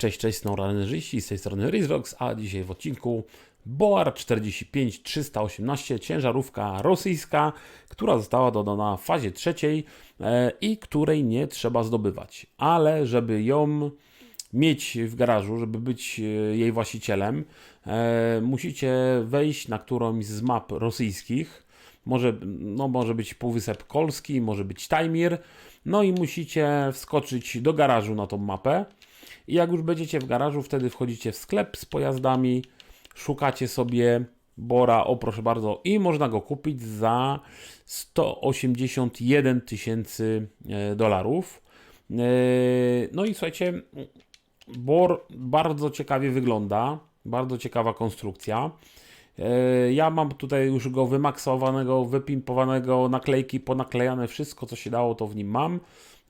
Cześć, cześć, snoranerzyści, z tej strony Rizrox, a dzisiaj w odcinku Boar 45 318, ciężarówka rosyjska, która została dodana w fazie trzeciej e, i której nie trzeba zdobywać. Ale żeby ją mieć w garażu, żeby być e, jej właścicielem, e, musicie wejść na którąś z map rosyjskich. Może, no, może być Półwysep Kolski, może być Tajmir. No i musicie wskoczyć do garażu na tą mapę. I jak już będziecie w garażu, wtedy wchodzicie w sklep z pojazdami, szukacie sobie Bora, o proszę bardzo, i można go kupić za 181 tysięcy e, dolarów. E, No i słuchajcie, Bor bardzo ciekawie wygląda, bardzo ciekawa konstrukcja. E, Ja mam tutaj już go wymaksowanego, wypimpowanego, naklejki ponaklejane, wszystko co się dało to w nim mam.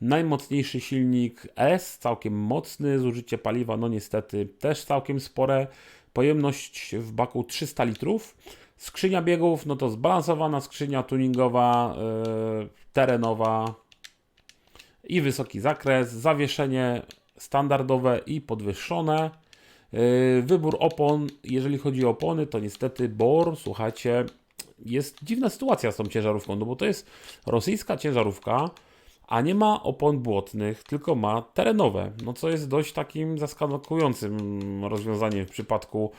Najmocniejszy silnik S, całkiem mocny, zużycie paliwa no niestety też całkiem spore. Pojemność w baku 300 litrów. Skrzynia biegów, no to zbalansowana skrzynia tuningowa, yy, terenowa i wysoki zakres. Zawieszenie standardowe i podwyższone. Yy, Wybór opon, jeżeli chodzi o opony, to niestety BOR, słuchajcie, jest dziwna sytuacja z tą ciężarówką, no bo to jest rosyjska ciężarówka, a nie ma opon błotnych, tylko ma terenowe, no co jest dość takim zaskakującym rozwiązaniem w przypadku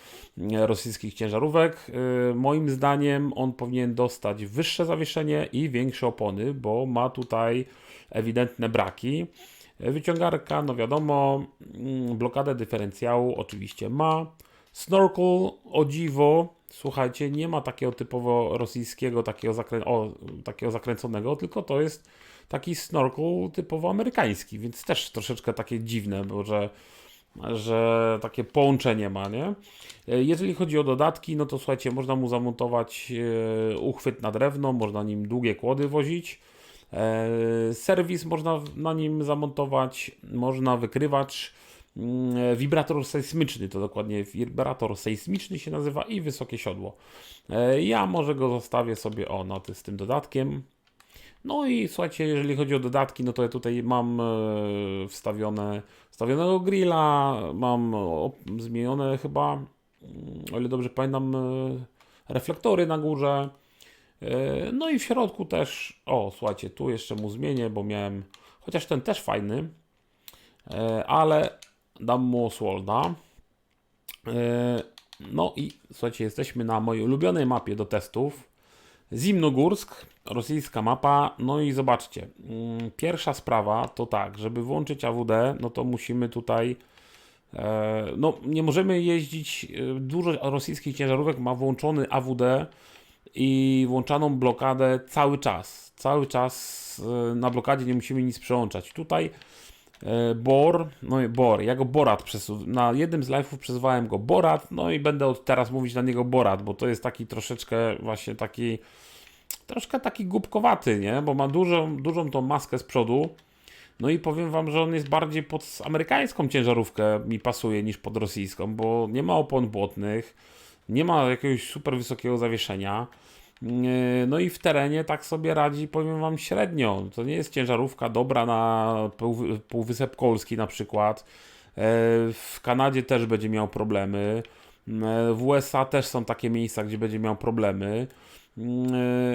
e, rosyjskich ciężarówek. Yy, Moim zdaniem on powinien dostać wyższe zawieszenie i większe opony, bo ma tutaj ewidentne braki. Wyciągarka, no wiadomo, mm, blokadę dyferencjału oczywiście ma. Snorkel, o dziwo, słuchajcie, nie ma takiego typowo rosyjskiego, takiego, zakrę o, takiego zakręconego, tylko to jest taki snorkel typowo amerykański, więc też troszeczkę takie dziwne, bo że, że takie połączenie ma, nie? Jeżeli chodzi o dodatki, no to słuchajcie, można mu zamontować e, uchwyt na drewno, można nim długie kłody wozić. E, Serwis można na nim zamontować, można wykrywacz, wibrator sejsmiczny, to dokładnie wibrator sejsmiczny się nazywa i wysokie siodło. E, Ja może go zostawię sobie o, no, z tym dodatkiem. No i słuchajcie, jeżeli chodzi o dodatki, no to ja tutaj mam e, wstawione, wstawionego grilla, mam zmienione chyba, mm, o ile dobrze pamiętam, e, reflektory na górze. E, No i w środku też, o słuchajcie, tu jeszcze mu zmienię, bo miałem, chociaż ten też fajny, e, ale dam mu Oswalda. E, No i słuchajcie, jesteśmy na mojej ulubionej mapie do testów. Zimnogórsk, rosyjska mapa. No i zobaczcie, mm, pierwsza sprawa to tak, żeby włączyć AWD, no to musimy tutaj E, No, nie możemy jeździć. e, Dużo rosyjskich ciężarówek ma włączony AWD i włączaną blokadę cały czas. Cały czas na blokadzie nie musimy nic przełączać. Tutaj Bor, no i Bor, ja go Borat przesu- na jednym z live'ów przesuwałem go Borat, no i będę od teraz mówić na niego Borat, bo to jest taki troszeczkę właśnie taki troszkę taki głupkowaty, nie? Bo ma dużą, dużą tą maskę z przodu. No i powiem wam, że on jest bardziej pod amerykańską ciężarówkę mi pasuje niż pod rosyjską, bo nie ma opon błotnych, nie ma jakiegoś super wysokiego zawieszenia. Yy, No i w terenie tak sobie radzi, powiem wam, średnio. To nie jest ciężarówka dobra na pół- Półwysep Kolski na przykład. Yy, W Kanadzie też będzie miał problemy. Yy, W USA też są takie miejsca, gdzie będzie miał problemy.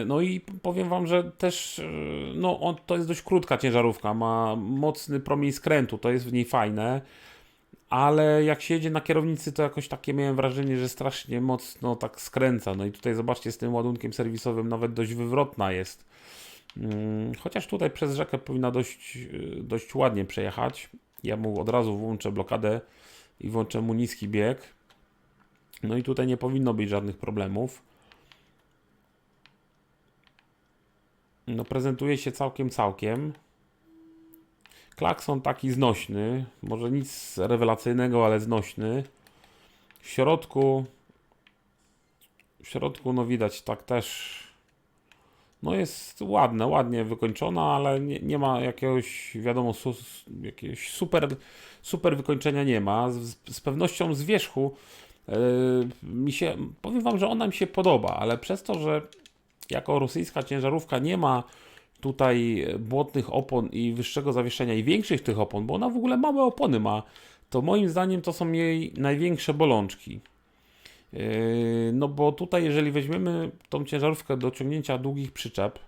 No i powiem wam, że też no, to jest dość krótka ciężarówka, ma mocny promień skrętu, to jest w niej fajne, ale jak się jedzie na kierownicy, to jakoś takie miałem wrażenie, że strasznie mocno tak skręca. No i tutaj zobaczcie, z tym ładunkiem serwisowym nawet dość wywrotna jest. Yy, Chociaż tutaj przez rzekę powinna dość, yy, dość ładnie przejechać. Ja mu od razu włączę blokadę i włączę mu niski bieg. No i tutaj nie powinno być żadnych problemów. No prezentuje się całkiem, całkiem. Klakson taki znośny, może nic rewelacyjnego, ale znośny. W środku, w środku no widać tak też, no jest ładne, ładnie wykończona, ale nie, nie ma jakiegoś, wiadomo, su, jakiegoś super, super wykończenia nie ma. Z, z pewnością z wierzchu yy, mi się, powiem wam, że ona mi się podoba, ale przez to, że jako rosyjska ciężarówka nie ma tutaj błotnych opon i wyższego zawieszenia i większych tych opon, bo ona w ogóle małe opony ma, to moim zdaniem to są jej największe bolączki. Yy, No bo tutaj, jeżeli weźmiemy tą ciężarówkę do ciągnięcia długich przyczep,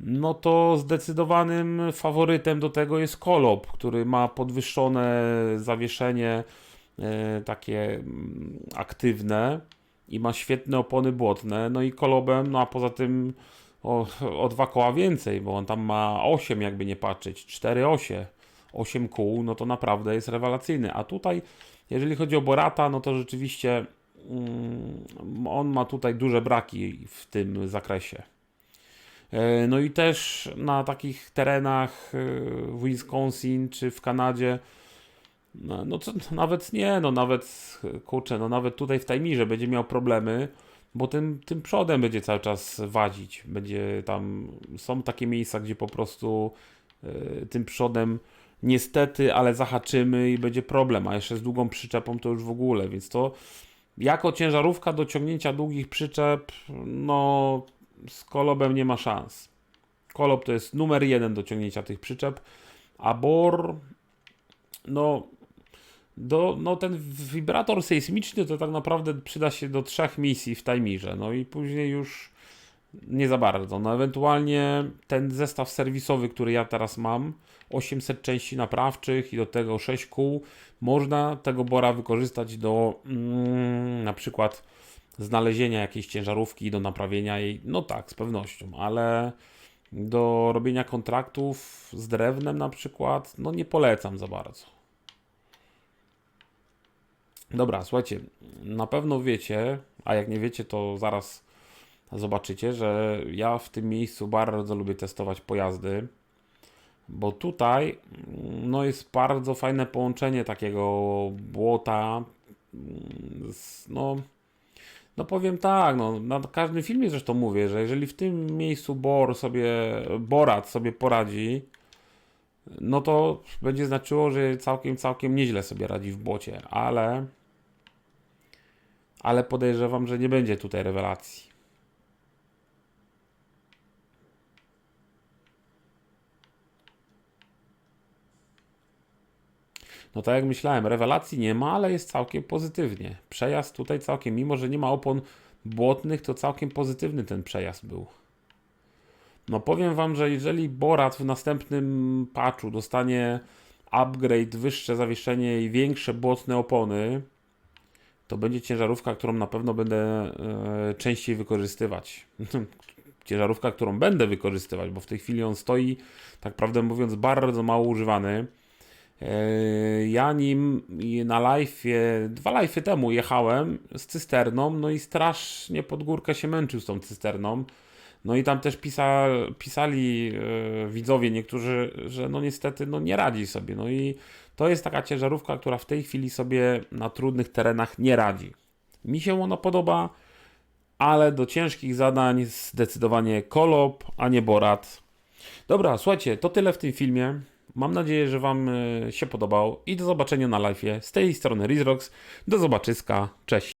no to zdecydowanym faworytem do tego jest Kolop, który ma podwyższone zawieszenie e, takie mm, aktywne i ma świetne opony błotne. No i Kolobem, no a poza tym o, o dwa koła więcej, bo on tam ma 8 jakby nie patrzeć, 4 osie, 8 kół, no to naprawdę jest rewelacyjny. A tutaj, jeżeli chodzi o Borata, no to rzeczywiście mm, on ma tutaj duże braki w tym zakresie. E, No i też na takich terenach e, w Wisconsin czy w Kanadzie, no, no nawet nie, no nawet kurczę, no nawet tutaj w Tajmirze będzie miał problemy, bo tym, tym przodem będzie cały czas wadzić. Będzie tam, są takie miejsca, gdzie po prostu e, tym przodem niestety, ale zahaczymy i będzie problem, a jeszcze z długą przyczepą to już w ogóle, więc to jako ciężarówka do ciągnięcia długich przyczep, no z Kolobem nie ma szans. Kolob to jest numer jeden do ciągnięcia tych przyczep, a Bor, no, do, no ten wibrator sejsmiczny to tak naprawdę przyda się do trzech misji w Tajmirze, no i później już nie za bardzo. No ewentualnie ten zestaw serwisowy, który ja teraz mam, 800 części naprawczych i do tego 6 kół, można tego Bora wykorzystać do mm, na przykład znalezienia jakiejś ciężarówki do naprawienia jej, no tak, z pewnością, ale do robienia kontraktów z drewnem na przykład, no nie polecam za bardzo. Dobra, słuchajcie, na pewno wiecie, a jak nie wiecie, to zaraz zobaczycie, że ja w tym miejscu bardzo lubię testować pojazdy, bo tutaj mm, no jest bardzo fajne połączenie takiego błota mm, z, no no powiem tak, no, na każdym filmie zresztą mówię, że jeżeli w tym miejscu Bor sobie, Borat sobie poradzi, no to będzie znaczyło, że całkiem, całkiem nieźle sobie radzi w błocie, ale ale podejrzewam, że nie będzie tutaj rewelacji. No tak jak myślałem, rewelacji nie ma, ale jest całkiem pozytywnie. Przejazd tutaj całkiem, mimo że nie ma opon błotnych, to całkiem pozytywny ten przejazd był. No powiem wam, że jeżeli Borat w następnym patchu dostanie upgrade, wyższe zawieszenie i większe błotne opony, to będzie ciężarówka, którą na pewno będę e, częściej wykorzystywać. ciężarówka, którą będę wykorzystywać, bo w tej chwili on stoi, tak prawdę mówiąc, bardzo mało używany. E, Ja nim na live, dwa live temu jechałem z cysterną, no i strasznie pod górkę się męczył z tą cysterną. No i tam też pisa, pisali e, widzowie niektórzy, że no niestety no nie radzi sobie. No i to jest taka ciężarówka, która w tej chwili sobie na trudnych terenach nie radzi. Mi się ona podoba, ale do ciężkich zadań zdecydowanie Kolop, a nie Borat. Dobra, słuchajcie, to tyle w tym filmie. Mam nadzieję, że Wam e, się podobał i do zobaczenia na live. Z tej strony Rizrox. Do zobaczyska. Cześć.